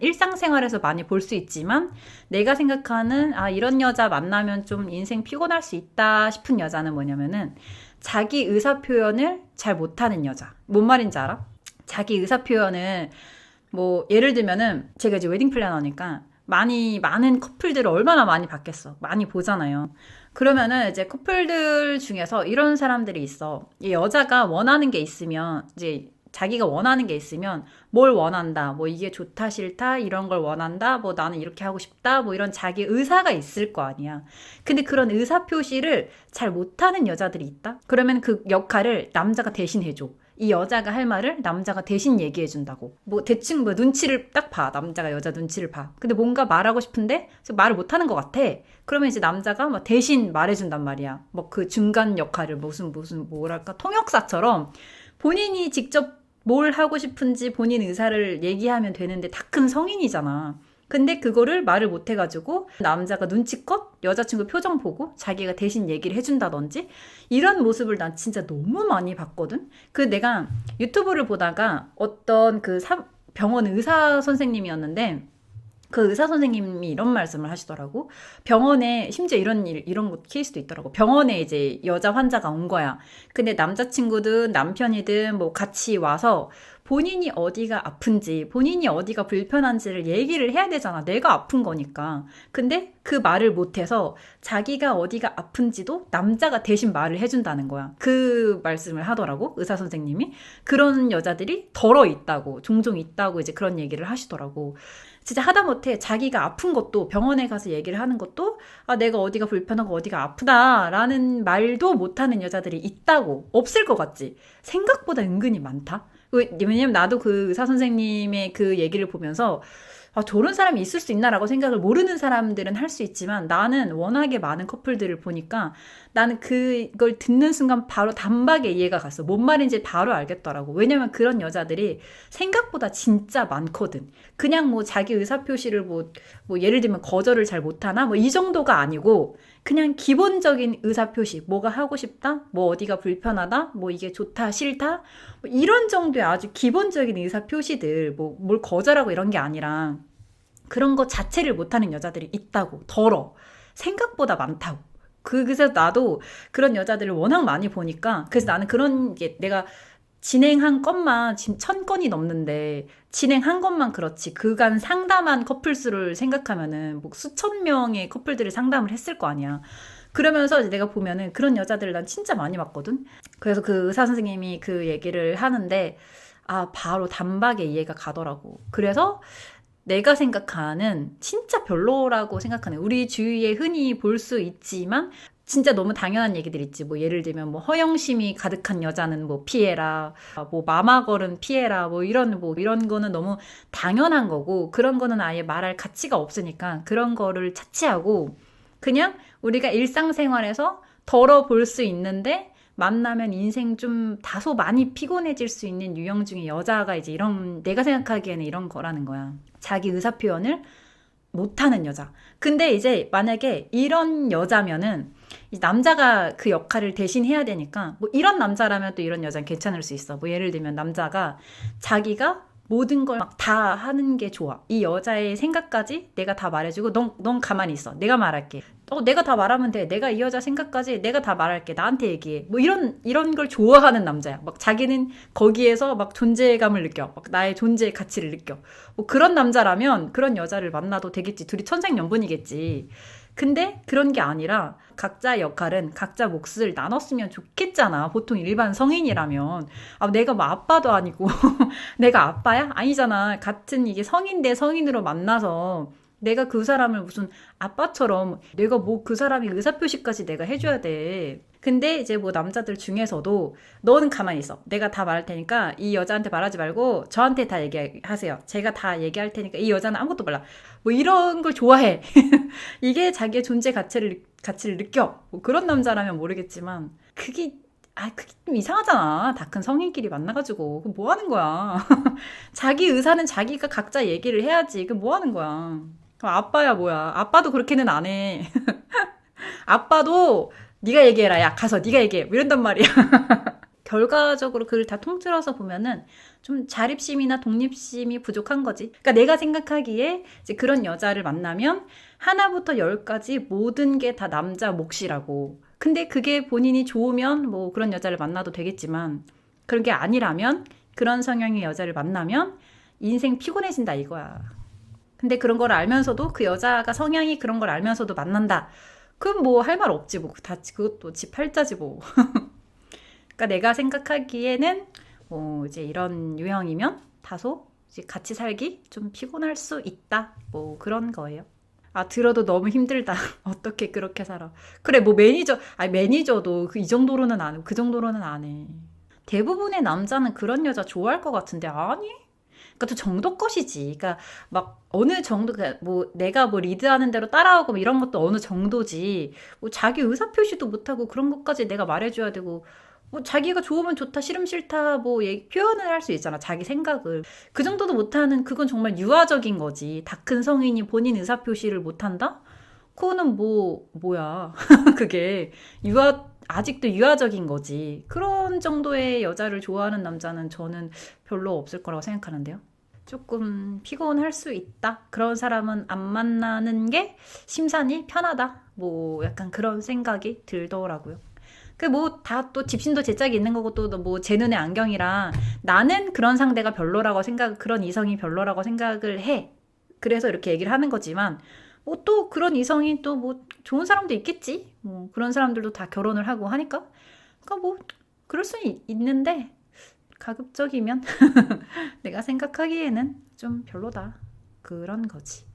일상생활에서 많이 볼 수 있지만 내가 생각하는 아 이런 여자 만나면 좀 인생 피곤할 수 있다 싶은 여자는 뭐냐면은 자기 의사 표현을 잘 못하는 여자. 뭔 말인지 알아? 자기 의사 표현을 뭐 예를 들면은 제가 이제 웨딩 플래너니까 많이 많은 커플들을 얼마나 많이 봤겠어. 많이 보잖아요. 그러면은 이제 커플들 중에서 이런 사람들이 있어. 이 여자가 원하는 게 있으면 이제 자기가 원하는 게 있으면 뭘 원한다. 뭐 이게 좋다 싫다 이런 걸 원한다. 뭐 나는 이렇게 하고 싶다. 뭐 이런 자기 의사가 있을 거 아니야. 근데 그런 의사 표시를 잘 못하는 여자들이 있다. 그러면 그 역할을 남자가 대신 해줘. 이 여자가 할 말을 남자가 대신 얘기해 준다고. 뭐 대충 뭐 눈치를 딱 봐. 남자가 여자 눈치를 봐. 근데 뭔가 말하고 싶은데 말을 못 하는 것 같아. 그러면 이제 남자가 막 대신 말해 준단 말이야. 뭐 그 중간 역할을 무슨 무슨 뭐랄까 통역사처럼 본인이 직접 뭘 하고 싶은지 본인 의사를 얘기하면 되는데 다 큰 성인이잖아. 근데 그거를 말을 못 해가지고 남자가 눈치껏 여자친구 표정 보고 자기가 대신 얘기를 해준다든지 이런 모습을 난 진짜 너무 많이 봤거든. 그 내가 유튜브를 보다가 어떤 그 사- 병원 의사 선생님이었는데 그 의사 선생님이 이런 말씀을 하시더라고. 병원에 심지어 이런 일 이런 것 케이스도 있더라고. 병원에 이제 여자 환자가 온 거야. 근데 남자친구든 남편이든 뭐 같이 와서 본인이 어디가 아픈지, 본인이 어디가 불편한지를 얘기를 해야 되잖아. 내가 아픈 거니까. 근데 그 말을 못해서 자기가 어디가 아픈지도 남자가 대신 말을 해준다는 거야. 그 말씀을 하더라고. 의사 선생님이. 그런 여자들이 덜어 있다고, 종종 있다고 이제 그런 얘기를 하시더라고. 진짜 하다못해 자기가 아픈 것도 병원에 가서 얘기를 하는 것도 아 내가 어디가 불편하고 어디가 아프다라는 말도 못하는 여자들이 있다고 없을 것 같지. 생각보다 은근히 많다. 왜- 왜냐면 나도 그 의사 선생님의 그 얘기를 보면서 아, 저런 사람이 있을 수 있나라고 생각을 모르는 사람들은 할 수 있지만 나는 워낙에 많은 커플들을 보니까 나는 그걸 듣는 순간 바로 단박에 이해가 갔어. 뭔 말인지 바로 알겠더라고. 왜냐면 그런 여자들이 생각보다 진짜 많거든. 그냥 뭐 자기 의사표시를 뭐, 뭐 예를 들면 거절을 잘 못하나? 뭐 이 정도가 아니고 그냥 기본적인 의사표시. 뭐가 하고 싶다? 뭐 어디가 불편하다? 뭐 이게 좋다, 싫다? 뭐 이런 정도의 아주 기본적인 의사표시들. 뭐 뭘 거절하고 이런 게 아니라 그런 거 자체를 못하는 여자들이 있다고. 덜어. 생각보다 많다고. 그- 그래서 나도 그런 여자들을 워낙 많이 보니까 그래서 나는 그런 게 내가 진행한 건만 지금 천 건이 넘는데 진행한 것만 그렇지 그간 상담한 커플 수를 생각하면은 뭐 수천 명의 커플들을 상담을 했을 거 아니야. 그러면서 내가 보면은 그런 여자들을 난 진짜 많이 봤거든. 그래서 그 의사 선생님이 그 얘기를 하는데 아 바로 단박에 이해가 가더라고. 그래서 내가 생각하는 진짜 별로라고 생각하는 우리 주위에 흔히 볼 수 있지만 진짜 너무 당연한 얘기들 있지. 뭐 예를 들면 뭐 허영심이 가득한 여자는 뭐 피해라. 뭐 마마걸은 피해라. 뭐 이런 뭐 이런 거는 너무 당연한 거고 그런 거는 아예 말할 가치가 없으니까 그런 거를 차치하고 그냥 우리가 일상생활에서 덜어 볼 수 있는데 만나면 인생 좀 다소 많이 피곤해질 수 있는 유형 중에 여자가 이제 이런 내가 생각하기에는 이런 거라는 거야. 자기 의사 표현을 못하는 여자. 근데 이제 만약에 이런 여자면은 이 남자가 그 역할을 대신 해야 되니까 뭐 이런 남자라면 또 이런 여자는 괜찮을 수 있어. 뭐 예를 들면 남자가 자기가 모든 걸 막 다 하는 게 좋아. 이 여자의 생각까지 내가 다 말해주고 넌, 넌 가만히 있어. 내가 말할게. 어, 내가 다 말하면 돼. 내가 이 여자 생각까지 내가 다 말할게. 나한테 얘기해. 뭐 이런 이런 걸 좋아하는 남자야. 막 자기는 거기에서 막 존재감을 느껴. 막 나의 존재의 가치를 느껴. 뭐 그런 남자라면 그런 여자를 만나도 되겠지. 둘이 천생연분이겠지. 근데 그런 게 아니라 각자 역할은 각자 몫을 나눴으면 좋겠잖아. 보통 일반 성인이라면. 아, 내가 뭐 아빠도 아니고 내가 아빠야? 아니잖아. 같은 이게 성인 대 성인으로 만나서 내가 그 사람을 무슨 아빠처럼 내가 뭐 그 사람이 의사표시까지 내가 해줘야 돼. 근데 이제 뭐 남자들 중에서도 너는 가만히 있어. 내가 다 말할 테니까 이 여자한테 말하지 말고 저한테 다 얘기하세요. 제가 다 얘기할 테니까 이 여자는 아무것도 몰라. 뭐 이런 걸 좋아해. 이게 자기의 존재 가치를 가치를 느껴. 뭐 그런 남자라면 모르겠지만 그게 아, 그게 좀 이상하잖아. 다 큰 성인끼리 만나가지고. 그 뭐 하는 거야. 자기 의사는 자기가 각자 얘기를 해야지. 그 뭐 하는 거야. 그럼 아빠야, 뭐야. 아빠도 그렇게는 안 해. 아빠도 네가 얘기해라. 야, 가서 네가 얘기해. 뭐 이런단 말이야. 결과적으로 그걸 다 통틀어서 보면은 좀 자립심이나 독립심이 부족한 거지. 그러니까 내가 생각하기에 이제 그런 여자를 만나면 하나부터 열까지 모든 게 다 남자 몫이라고. 근데 그게 본인이 좋으면 뭐 그런 여자를 만나도 되겠지만 그런 게 아니라면 그런 성향의 여자를 만나면 인생 피곤해진다 이거야. 근데 그런 걸 알면서도 그 여자가 성향이 그런 걸 알면서도 만난다. 그럼 뭐 할 말 없지 뭐. 다 그것도 지 팔자지 뭐. 그러니까 내가 생각하기에는 뭐 이제 이런 유형이면 다소 이제 같이 살기 좀 피곤할 수 있다. 뭐 그런 거예요. 아 들어도 너무 힘들다. 어떻게 그렇게 살아? 그래 뭐 매니저 아니 매니저도 그 이 정도로는 안 그 정도로는 안 해. 대부분의 남자는 그런 여자 좋아할 것 같은데 아니? 그러니까 또 정도 것이지. 그러니까 막 어느 정도 그뭐 내가 뭐 리드하는 대로 따라오고 뭐 이런 것도 어느 정도지. 뭐 자기 의사 표시도 못 하고 그런 것까지 내가 말해 줘야 되고 뭐 자기가 좋으면 좋다 싫으면 싫다 뭐 얘기- 표현을 할 수 있잖아 자기 생각을 그 정도도 못하는 그건 정말 유아적인 거지 다 큰 성인이 본인 의사 표시를 못한다? 그거는 뭐 뭐야 그게 유아 아직도 유아적인 거지. 그런 정도의 여자를 좋아하는 남자는 저는 별로 없을 거라고 생각하는데요. 조금 피곤할 수 있다. 그런 사람은 안 만나는 게 심산이 편하다. 뭐 약간 그런 생각이 들더라고요. 그 뭐 다 또 집신도 제 짝이 있는 거고 또 뭐 제 눈에 안경이라 나는 그런 상대가 별로라고 생각 그런 이성이 별로라고 생각을 해. 그래서 이렇게 얘기를 하는 거지만 뭐 또 그런 이성이 또뭐 좋은 사람도 있겠지. 뭐 그런 사람들도 다 결혼을 하고 하니까. 그러니까 뭐 그럴 있- 있는데 가급적이면 내가 생각하기에는 좀 별로다. 그런 거지.